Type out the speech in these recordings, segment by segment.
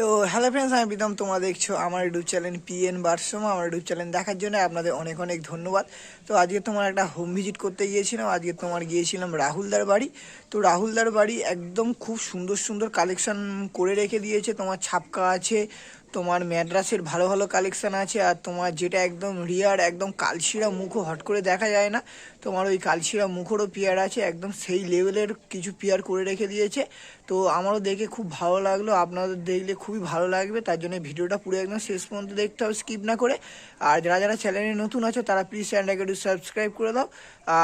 তো hello friends আমি প্রীতম, তোমরা দেখছ আমার ইউটিউব চ্যানেল পিএন বার্সম আমার ইউটিউব চ্যানেল দেখার জন্য আপনাদের অনেক অনেক ধন্যবাদ। তো আজকে তোমার একটা হোম ভিজিট করতে গিয়েছিলাম, আজকে তোমার গিয়েছিলাম রাহুলদার বাড়ি। তো রাহুলদার বাড়ি একদম খুব সুন্দর সুন্দর কালেকশন করে রেখে দিয়েছে, তোমার ছাপকা আছে, তোমার ম্যাড্রাসের ভালো ভালো কালেকশান আছে, আর তোমার যেটা একদম রিয়ার একদম কালশিরা মুখও হট করে দেখা যায় না, তোমার ওই কালশিরা মুখেরও পেয়ার আছে, একদম সেই লেভেলের কিছু পেয়ার করে রেখে দিয়েছে। তো আমারও দেখে খুব ভালো লাগল, আপনাদের দেখলে খুবই ভালো লাগবে, তার জন্য ভিডিওটা পুরো একদম শেষ পর্যন্ত দেখতে হবে স্কিপ না করে। আর যারা যারা চ্যানেলে নতুন আছো, তারা প্লিজ চ্যানেলটাকে একটু সাবস্ক্রাইব করে দাও।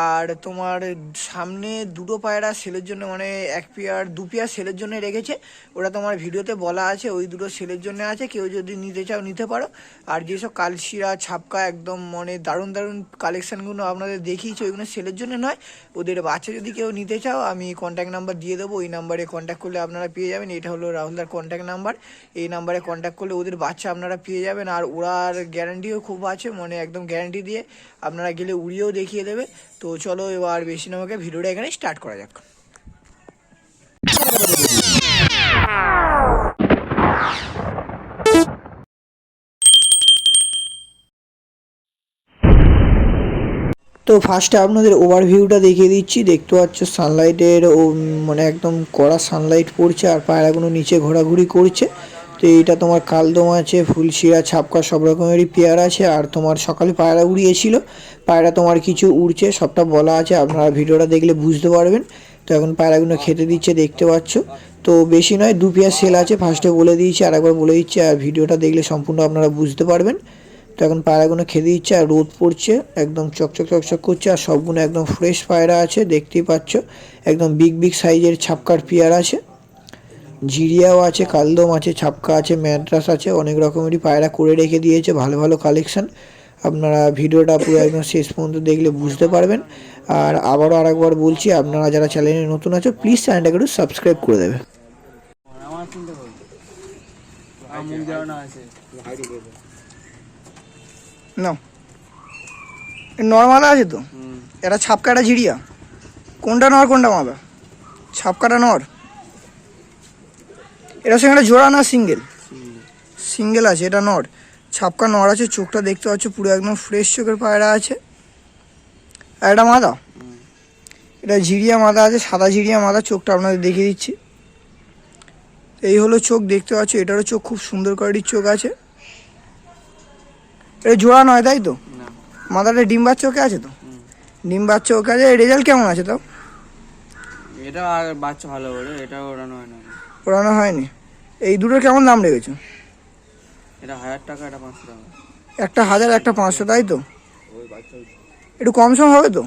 আর তোমার সামনে দুটো পায়রা সেলের জন্য মানে এক পেয়ার, দু পেয়ার সেলের জন্য রেখেছে। ওটা তোমার ভিডিওতে বলা আছে, ওই দুটো সেলের জন্য আছে, কেউ যদি নিতে চাও, নিতে পারো। আর যেসব কালশিরা, ছাপকা একদম মানে দারুণ দারুণ কালেকশানগুলো আপনাদের দেখিয়েছি, ওইগুলো সেলের জন্য নয়। ওদের বাচ্চা যদি কেউ নিতে চাও, আমি কন্ট্যাক্ট নাম্বার দিয়ে দেবো, ওই নাম্বারে কন্ট্যাক্ট করলে আপনারা পেয়ে যাবেন। এটা হলো রাহুলদার কন্ট্যাক্ট নাম্বার এই নাম্বারে কন্ট্যাক্ট করলে ওদের বাচ্চা আপনারা পেয়ে যাবেন। আর ওড়ার গ্যারান্টিও খুব আছে মানে একদম গ্যারান্টি দিয়ে আপনারা গেলে উড়িয়েও দেখিয়ে দেবে। তো চলো এবার বেশি নামাকে ভিডিওটা এখানে স্টার্ট করা যাক। তো ফার্স্টে আপনাদের ওভারভিউটা দেখিয়ে দিচ্ছি। দেখতে পাচ্ছ সানলাইটের ও মানে একদম কড়া সানলাইট পড়ছে আর পায়রাগুলো নিচে ঘোরাঘুরি করছে। তো এইটা তোমার কালদম আছে ফুলশিরা ছাপকা সব রকমেরই পেয়ার আছে আর তোমার সকালে পায়রা উড়িয়েছিল। পায়রা তোমার কিছু উড়ছে, সবটা বলা আছে, আপনারা ভিডিওটা দেখলে বুঝতে পারবেন। তো এখন পায়রাগুলো খেতে দিচ্ছে, দেখতে পাচ্ছ। তো বেশি নয়, দু পেয়ার সেল আছে ফার্স্টে বলে দিয়েছি আর একবার বলে দিচ্ছি, আর ভিডিওটা দেখলে সম্পূর্ণ আপনারা বুঝতে পারবেন। তো এখন পায়রাগুলো খেতে দিচ্ছে আর রোদ পড়ছে, একদম চকচক চকচক করছে আর সবগুলো একদম ফ্রেশ পায়রা আছে, দেখতেই পাচ্ছ। একদম বিগ বিগ সাইজের ছাপকার পেয়ার আছে, জিরিয়াও আছে, কালদম আছে, ছাপকা আছে, ম্যাড্রাস আছে, অনেক রকমেরই পায়রা করে রেখে দিয়েছে, ভালো ভালো কালেকশান আপনারা ভিডিওটা পুরো একদম শেষ পর্যন্ত দেখলে বুঝতে পারবেন। আর আবারও আরেকবার বলছি, আপনারা যারা চ্যানেলে নতুন আছো প্লিজ চ্যানেলটাকে একটু সাবস্ক্রাইব করে দেবে। আমার নর্মাল আছে তো। এটা ছাপকাটা ঝিড়িয়া কোনটা নর কোনটা মাদা ছাপকাটা নর। এটা সঙ্গে একটা জোড়া না সিঙ্গেল? সিঙ্গেল। আছে এটা নর। ছাপকা নর আছে চোখটা দেখতে পাচ্ছ পুরো একদম ফ্রেশ চোখের পায়রা আছে। আর এটা মাদা? এটা ঝিরিয়া মাদা আছে সাদা ঝিরিয়া মাদা চোখটা আপনাদের দেখিয়ে দিচ্ছি। এই হলো চোখ দেখতে পাচ্ছ এটারও চোখ খুব সুন্দর কোয়ালিটির চোখ আছে। এটা জোড়া নয় তাই তো? মাথাটা ডিম বাচ্চা ওকে আছে তো? ডিম বাচ্চা ওকে আছে রেজাল্ট কেমন আছে তাও? এটা আর বাচ্চা ভালো করে এটা ওড়ানো হয় না। ওড়ানো হয়নি। এই দুটোর কেমন দাম রেখেছো? এটা হাজার টাকা এটা পাঁচশো টাকা। একটা হাজার একটা পাঁচশো তাই তো? একটু কম সম হবে তো?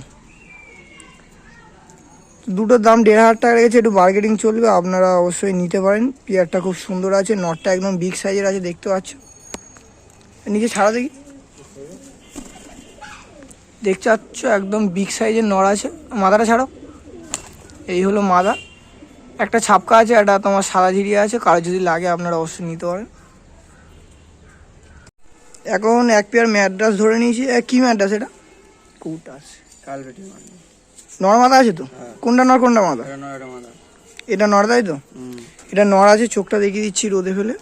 দুটোর দাম দেড় হাজার টাকা রেখেছে একটু বার্গেটিং চলবে আপনারা অবশ্যই নিতে পারেন। পেয়ারটা খুব সুন্দর আছে নটটা একদম বিগ সাইজের আছে দেখতে পাচ্ছ? নিচে ছাড়া দেখি। দেখতে পাচ্ছ একদম বিগ সাইজের নড় আছে। মাথাটা ছাড়ো। এই হলো মাদা। একটা ছাপকা আছে একটা তোমার সাদা ঝিরিয়া আছে। কারও যদি লাগে আপনারা অবশ্যই নিতে পারেন। এখন এক পেয়ার ম্যাড্রাস ধরে নিয়েছি। কি ম্যাড্রাস এটা? কৌটাস মানে মাদা আছে তো? কোনটা নর কোনটা মাদা? এটা নর তাই তো? এটা নড় আছে চোখটা দেখিয়ে দিচ্ছি রোদে ফেলে।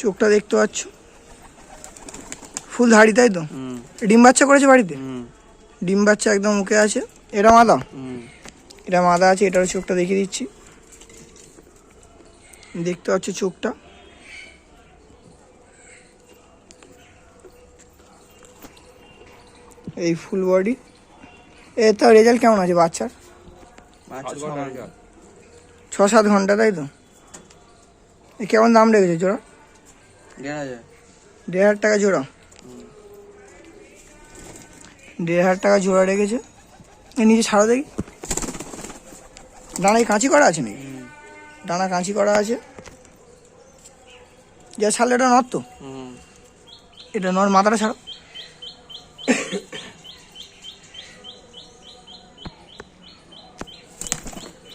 চোখটা দেখতে পাচ্ছ? ফুল ধাড়ি তাই তো? ডিম বাচ্চা করেছে বাড়িতে? ডিম বাচ্চা একদম মুখে আছে। এটা মাদা হুম। এটা মাদা আছে এটারও চোখটা দেখিয়ে দিচ্ছি। দেখতে পাচ্ছ চোখটা? এই ফুল বডি। এ তো রেজাল্ট কেমন আছে বাচ্চার? ছ সাত ঘণ্টা তাই তো? এ কেমন দাম রেখেছে জোড়া? দেড় হাজার। দেড় হাজার টাকা জোড়া। দেড় হাজার টাকা জোড়া রেখেছে। নিচে ছাড়া দেখি। ডানায় কাঁচি করা আছে নাকি? ডানা কাঁচি করা আছে। যা ছাড়লে এটা নর তো এটা নর মাথাটা ছাড়ো।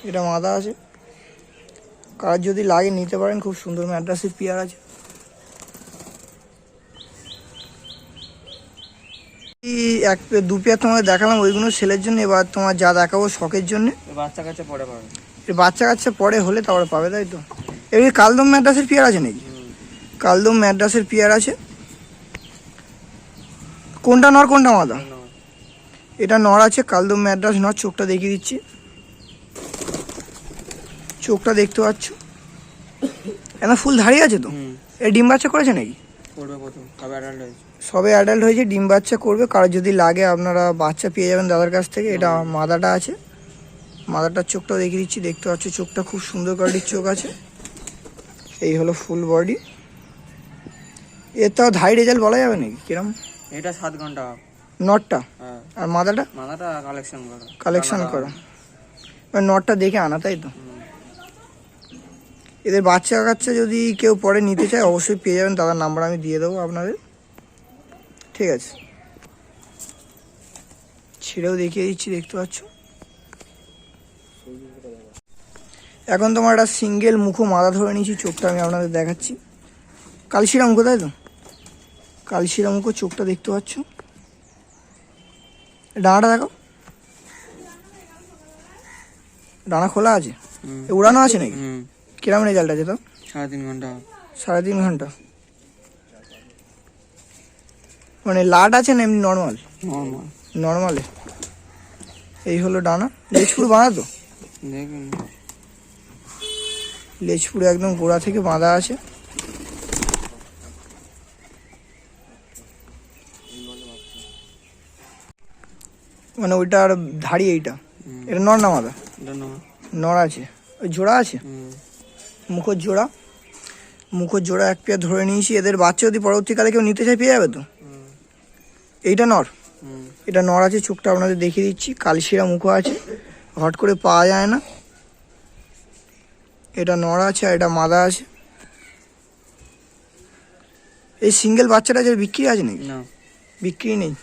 এটা মাথা আছে। কার যদি লাগে নিতে পারেন খুব সুন্দর ম্যাড্রাসের পিয়ার আছে এই এক দু পেয়ার তোমাকে দেখালাম ওইগুলো সেলের জন্য এবার তোমার যা দেখাবো শখের জন্য। বাচ্চা কাচ্চা পরে পাবে। বাচ্চা কাচ্চা পরে হলে তারপরে পাবে তাই তো? এই কালদম ম্যাড্রাসের পেয়ার আছে নাকি? কালদম ম্যাড্রাসের পেয়ার আছে। কোনটা নর কোনটা মাদা? এটা নর। আছে কালদম ম্যাড্রাস নর চোখটা দেখিয়ে দিচ্ছি। চোখটা দেখতে পাচ্ছ? এখন ফুল দাঁড়িয়ে আছে তো? এ ডিম বাচ্চা করেছে নাকি? করবে প্রথম? সবে অ্যাডাল্ট হয়েছে? সবে অ্যাডাল্ট হয়েছে ডিম বাচ্চা করবে। কারও যদি লাগে আপনারা বাচ্চা পেয়ে যাবেন দাদার কাছ থেকে। এটা মাদাটা আছে। মাদাটার চোখটাও দেখিয়ে দিচ্ছি। দেখতে পাচ্ছ চোখটা খুব সুন্দর কোয়ালিটির চোখ আছে। এই হলো ফুল বডি এর তো ধাই রেজাল্ট বলা যাবে নাকি? কিরম? এটা সাত ঘণ্টা। নটটা হ্যাঁ। আর মাদাটা? মাথাটা কালেকশন করা। কালেকশন। করা। নটটা দেখে আনা তাই তো। এদের বাচ্চা কাচ্চা যদি কেউ পরে নিতে চায় অবশ্যই পেয়ে যাবেন। দাদার নাম্বার আমি দিয়ে দেবো আপনাদের। ঠিক আছে। ছিঁড়েও দেখিয়ে দিচ্ছি দেখতে পাচ্ছ? এখন তোমার একটা সিঙ্গেল মুখো মাথা ধরে নিয়েছি চোখটা আমি আপনাদের দেখাচ্ছি। কালশিরা মুখো তাই তো? কালশিরা মুখো চোখটা দেখতে পাচ্ছ? ডানাটা দেখো ডানা খোলা আছে। উড়ানো আছে নাকি? হুম। কিরম রেজাল্ট আছে তো? সাড়ে তিন ঘণ্টা। সাড়ে তিন ঘণ্টা। মানে লাট আছে না এমনি নর্মাল নর্মাল নর্মালে এই হলো ডানা। লেজপুর বাঁধা তো? লেজপুর একদম গোড়া থেকে বাঁধা আছে। মানে ওইটা আর ধাড়ি এইটা। এটা নর না মাদা নর। আছে। ওই জোড়া আছে? মুখোর জোড়া। মুখোর জোড়া এক পেয়ার ধরে নিয়েছি। এদের বাচ্চা যদি পরবর্তীকালে কেউ নিতে চায় পেয়ে যাবে তো। এইটা নর। এটা নর আছে চোখটা আপনাদের দেখিয়ে দিচ্ছি। কালশিরা মুখো আছে। হট করে পাওয়া যায় না। এটা নর আছে আর এটা মাদা আছে। এই সিঙ্গেল বাচ্চাটা যে বিক্রি আছে নাকি? বিক্রি নেই।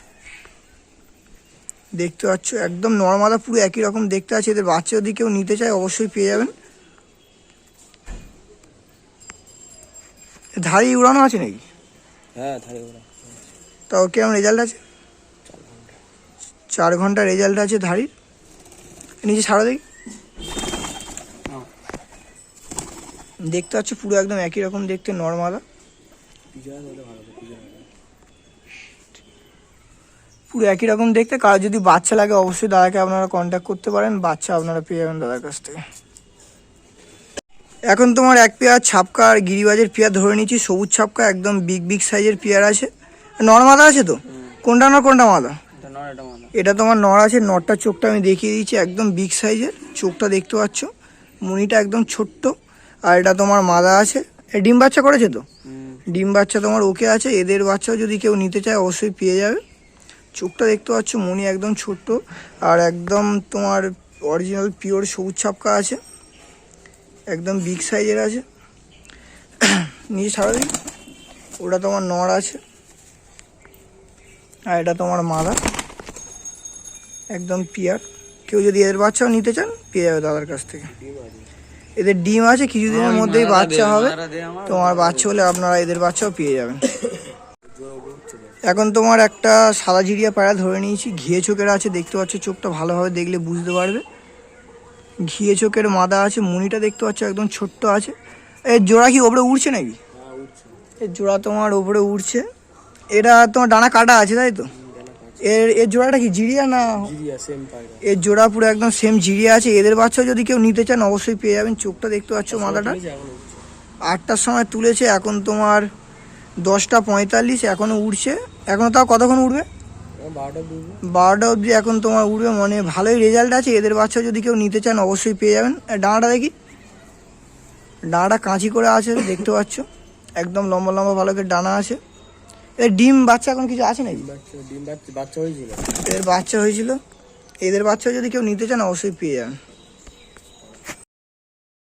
দেখতে পাচ্ছ একদম নর্মাদা পুরো একই রকম দেখতে আছে। এদের বাচ্চা যদি কেউ নিতে চায় অবশ্যই পেয়ে যাবেন। ধাড়ি উড়ানো আছে নাকি? হ্যাঁ ধারে ওরা তাও কেমন রেজাল্ট আছে? চার ঘণ্টা রেজাল্ট আছে ধাড়ির। নিচে ছাড়া দেখি। দেখতে পাচ্ছ পুরো একদম একই রকম দেখতে পিজার পুরো একই রকম দেখতে কারও যদি বাচ্চা লাগে অবশ্যই দাদাকে আপনারা কন্ট্যাক্ট করতে পারেন বাচ্চা আপনারা পেয়ে যাবেন দাদার কাছ থেকে। এখন তোমার এক পেয়ার ছাপকা আর গিরিবাজের পেয়ার ধরে নিচ্ছি সবুজ ছাপকা একদম বিগ বিগ সাইজের পেয়ার আছে। নর্মাদা আছে তো? কোনটা নর কোনটা মাদা? এটা তোমার নর আছে নরটার চোখটা আমি দেখিয়ে দিচ্ছি একদম বিগ সাইজের চোখটা দেখতে পাচ্ছ মুনিটা একদম ছোট্ট। আর এটা তোমার মাদা আছে। ডিম বাচ্চা করেছে তো? ডিম বাচ্চা তোমার ওকে আছে এদের বাচ্চাও যদি কেউ নিতে চায় অবশ্যই পেয়ে যাবে। চোখটা দেখতে পাচ্ছ মুনি একদম ছোট্ট। আর একদম তোমার অরিজিনাল পিওর সবুজ ছাপকা আছে। একদম বিগ সাইজের আছে। ছাড়া দিই ওটা তোমার নড় আছে। আর এটা তোমার মাদা একদম পিয়ার কেউ যদি এদের বাচ্চাও নিতে চান পেয়ে যাবে দাদার কাছ থেকে। এদের ডিম আছে কিছুদিনের মধ্যেই বাচ্চা হবে। তোমার বাচ্চা হলে আপনারা এদের বাচ্চাও পেয়ে যাবেন। এখন তোমার একটা সাদা জিরিয়া পায়রা ধরে নিয়েছি। ঘিয়ে চোখের আছে দেখতে পাচ্ছ চোখটা ভালোভাবে দেখলে বুঝতে পারবে। ঘিয়ে চোখের মাদা আছে মুনিটা দেখতে পাচ্ছ একদম ছোট্ট আছে। এর জোড়া কি ওপরে উড়ছে নাকি? এর জোড়া তোমার ওপরে উড়ছে। এটা তোমার ডানা কাটা আছে তাই তো? এর এর জোড়াটা কি জিরিয়া না এর জোড়া পুরো একদম সেম জিরিয়া আছে। এদের বাচ্চাও যদি কেউ নিতে চান অবশ্যই পেয়ে যাবেন। চোখটা দেখতে পাচ্ছ মাদাটা। আটটার সময় তুলেছে এখন তোমার দশটা পঁয়তাল্লিশ এখনও উঠছে এখনও তাও কতক্ষণ উঠবে বারোটা অবধি এখন তোমার উঠবে মানে ভালোই রেজাল্ট আছে। এদের বাচ্চা যদি কেউ নিতে চান অবশ্যই পেয়ে যাবেন। ডাঁটা দেখি। ডাঁটা কাঁচি করে আছে দেখতে পাচ্ছ। একদম লম্বা লম্বা ভালো করে ডানা আছে। এর ডিম বাচ্চা এখন কিছু আছে নাকি? বাচ্চা ডিম বাচ্চা বাচ্চা হয়েছিল। এদের বাচ্চা হয়েছিল। এদের বাচ্চা যদি কেউ নিতে চান অবশ্যই পেয়ে যাবেন।